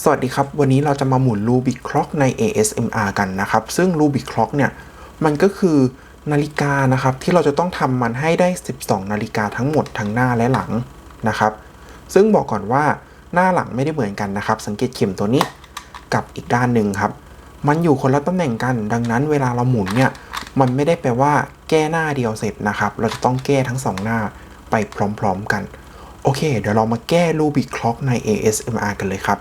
สวัสดีครับ วันนี้เราจะมาหมุน Rubik Clock ใน ASMR กันนะครับ ซึ่ง Rubik Clock เนี่ย มันก็คือนาฬิกานะครับ ที่เราจะต้องทำมันให้ได้ 12 นาฬิกาทั้งหมดทั้งหน้าและหลังนะครับ ซึ่งบอกก่อนว่าหน้าหลังไม่ได้เหมือนกันนะครับ สังเกตเข็มตัวนี้กับอีกด้านหนึ่งครับ มันอยู่คนละตำแหน่งกัน ดังนั้นเวลาเราหมุนเนี่ย มันไม่ได้แปลว่าแก้หน้าเดียวเสร็จนะครับ เราจะต้องแก้ทั้งสองหน้าไปพร้อม ๆ กัน โอเค เดี๋ยวเรามาแก้ Rubik Clock ใน ASMR กันเลยครับ